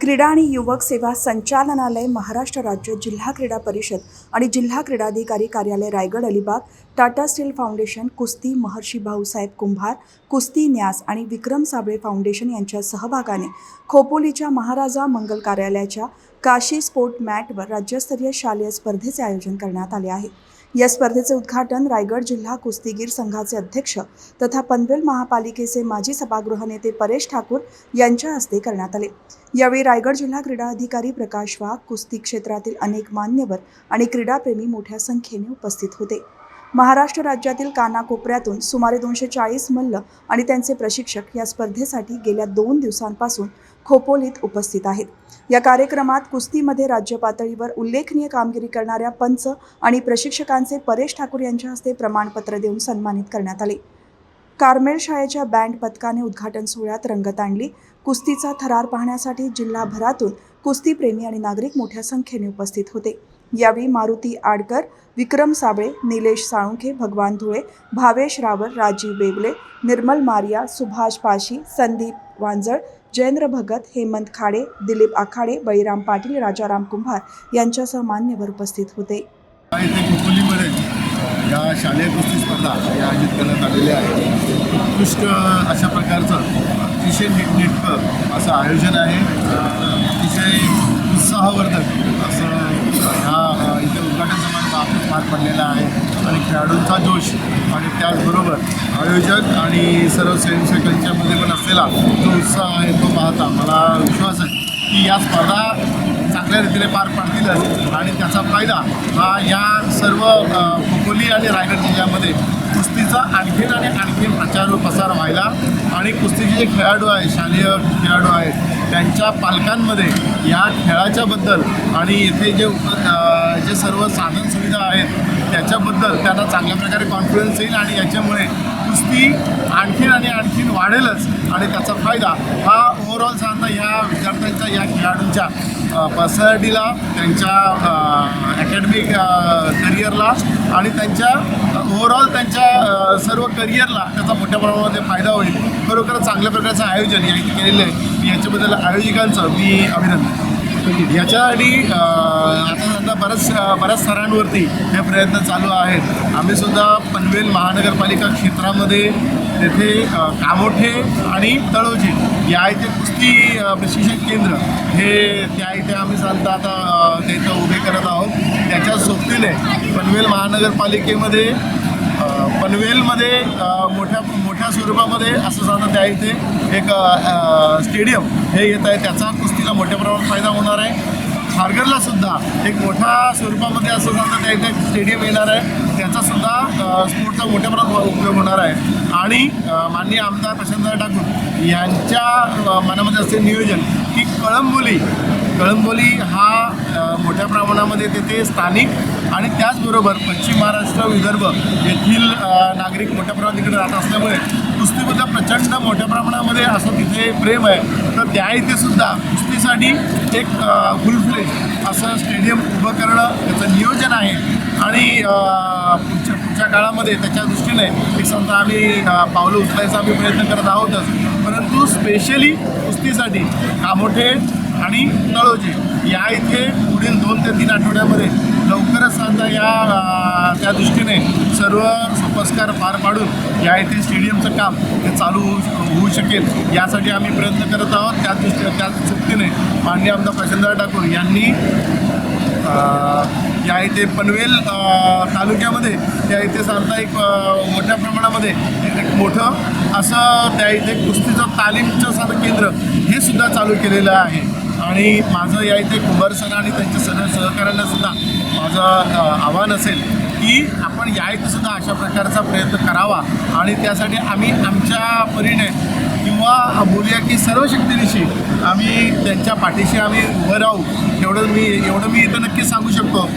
क्रीडा आणि युवक सेवा संचालनालय महाराष्ट्र राज्य जिल्हा क्रीडा परिषद आणि जिल्हा क्रीडाधिकारी कार्यालय रायगड अलिबाग टाटा स्टील फाउंडेशन कुस्ती महर्षी भाऊसाहेब कुंभार कुस्ती न्यास आणि विक्रम साबळे फाउंडेशन यांच्या सहभागाने खोपोलीच्या महाराजा मंगल कार्यालयाच्या काशी स्पोर्ट मॅटवर राज्यस्तरीय शालेय स्पर्धेचे आयोजन करण्यात आले आहे. या स्पर्धेचे उद्घाटन रायगड जिल्हा कुस्तीगीर संघाचे अध्यक्ष तथा पनवेल महापालिकेचे माजी सभागृह नेते परेश ठाकूर यांच्या हस्ते करण्यात आले. यावेळी रायगड जिल्हा क्रीडा अधिकारी प्रकाश वाघ कुस्ती क्षेत्रातील अनेक मान्यवर आणि क्रीडाप्रेमी मोठ्या संख्येने उपस्थित होते. महाराष्ट्र राज्यातील कानाकोपऱ्यातून सुमारे दोनशे चाळीस मल्ल आणि त्यांचे प्रशिक्षक या स्पर्धेसाठी गेल्या दोन दिवसांपासून खोपोलीत उपस्थित आहेत. या कार्यक्रमात कुस्तीमध्ये राज्य पातळीवर उल्लेखनीय कामगिरी करणाऱ्या पंच आणि प्रशिक्षकांचे परेश ठाकूर यांच्या हस्ते प्रमाणपत्र देऊन सन्मानित करण्यात आले. कार्मेल शाळेच्या बँड पथकाने उद्घाटन सोहळ्यात रंगत आणली. कुस्तीचा थरार पाहण्यासाठी जिल्हाभरातून कुस्तीप्रेमी आणि नागरिक मोठ्या संख्येने उपस्थित होते. यावेळी मारुती आडकर विक्रम साबळे निलेश साळुंखे भगवान धुळे भावेश रावर राजीव बेगले निर्मल मारिया सुभाष पाशी संदीप वांजळ जयेंद्र भगत हेमंत खाडे दिलीप आखाडे बळीराम पाटील राजाराम कुंभार यांच्यासह मान्यवर उपस्थित होते. या शालेय कुस्ती स्पर्धा या आयोजित करण्यात आलेल्या आहेत उत्कृष्ट अशा प्रकारचं अतिशय नीटनेटकं असं आयोजन आहे. अतिशय उत्साहवर्धक असं ह्या इथे उद्घाटन समारंभ पार पडलेला आहे. आणि खेळाडूंचा जोश आणि त्याचबरोबर आयोजक आणि सर्व स्वयंसेवकांच्यामध्ये पण असलेला जो उत्साह आहे तो पाहता मला विश्वास आहे की या स्पर्धा चांगल्या रीतीने पार पाडतीलच आणि त्याचा फायदा हा या सर्व खोली आणि रायगड जिल्ह्यामध्ये कुस्तीचा आणखीन आणि आणखीन प्रचार व प्रसार व्हायला आणि कुस्तीचे जे खेळाडू आहे शालेय खेळाडू आहेत त्यांच्या पालकांमध्ये या खेळाच्याबद्दल आणि येथे जे जे सर्व साधन सुविधा आहेत त्याच्याबद्दल त्यांना चांगल्या प्रकारे कॉन्फिडन्स येईल आणि याच्यामुळे कुस्ती आणखीन आणि आणखीन वाढेलच आणि त्याचा फायदा हा ओव्हरऑल सांगता ह्या विद्यार्थ्यांच्या या खेळाडूंच्या पर्सनॅलिटीला त्यांच्या अकॅडमिक करिअरला आणि त्यांच्या ओव्हरऑल त्यांच्या सर्व करिअरला त्याचा मोठ्या प्रमाणामध्ये फायदा होईल. खरोखर चांगल्या प्रकारचं आयोजन यांनी केलेलं आहे. याच्याबद्दल आयोजकांचं मी अभिनंदन. याच्यासाठी आता सध्या बऱ्याच बऱ्याच स्तरांवरती हे प्रयत्न चालू आहेत. आम्ही सुद्धा पनवेल महानगरपालिका क्षेत्रामध्ये तेथे कामोठे आणि तळोजी या इथे कुस्ती प्रशिक्षण केंद्र हे त्या इथे आम्ही सांगता आता ते इथं उभे करत आहोत. त्याच्या सोबतीने पनवेल महानगरपालिकेमध्ये पनवेलमध्ये मोठ्या मोठ्या स्वरूपामध्ये असं साधं त्या इथे. एक स्टेडियम हे येत आहे. त्याचा कुस्तीला मोठ्या प्रमाणात फायदा होणार आहे. खारघरला सुद्धा एक मोठ्या स्वरूपामध्ये असं साधं त्या इथे स्टेडियम येणार आहे. त्याचासुद्धा स्पोर्टचा मोठ्या प्रमाणात उपयोग होणार आहे. आणि माननीय आमदार प्रशांतदादा ठाकूर यांच्या मनामध्ये असे नियोजन की कळंबोली कळंबोली हा मोठ्या प्रमाणामध्ये तेथे स्थानिक आणि त्याचबरोबर पश्चिम महाराष्ट्र विदर्भ येथील नागरिक मोठ्या प्रमाणात तिकडे राहत असल्यामुळे कुस्तीबद्दल प्रचंड मोठ्या प्रमाणामध्ये असं तिथे प्रेम आहे. तर त्या इथे सुद्धा कुस्तीसाठी एक फुल असं स्टेडियम उभं करणं त्याचं नियोजन आहे. आणि पुढच्या पुढच्या काळामध्ये त्याच्या दृष्टीने एक समजा आम्ही पावलं उचलायचा आम्ही प्रयत्न करत आहोतच. परंतु स्पेशली कुस्तीसाठी कामोठे आणि तळोजी. या इथे पुढील दोन ते तीन आठवड्यामध्ये लवकरच आता या त्या दृष्टीने सर्व सोपस्कार पार पाडून या इथे स्टेडियमचं काम हे चालू होऊ होऊ शकेल. यासाठी आम्ही प्रयत्न करत आहोत. त्या दृष्टी त्या दृष्टीने माननीय आमदार प्रशांतदार ठाकूर यांनी या इथे पनवेल तालुक्यामध्ये त्या इथे साधारणतः एक मोठ्या प्रमाणामध्ये एक मोठं असं त्या इथे कुस्तीचं तालीमचं साधं केंद्र हे सुद्धा चालू केलेलं आहे. आणि माझं या इथे कुंभार सण आणि त्यांच्या सण सहकाऱ्यांना सुद्धा माझं आव्हान असेल की आपण या इथे सुद्धा अशा प्रकारचा प्रयत्न करावा. आणि त्यासाठी आम्ही आमच्या परीने किंवा बोलूया की सर्व शक्तीनिशी आम्ही त्यांच्या पाठीशी आम्ही उभं राहू. एवढं मी एवढं मी इथं नक्की सांगू शकतो.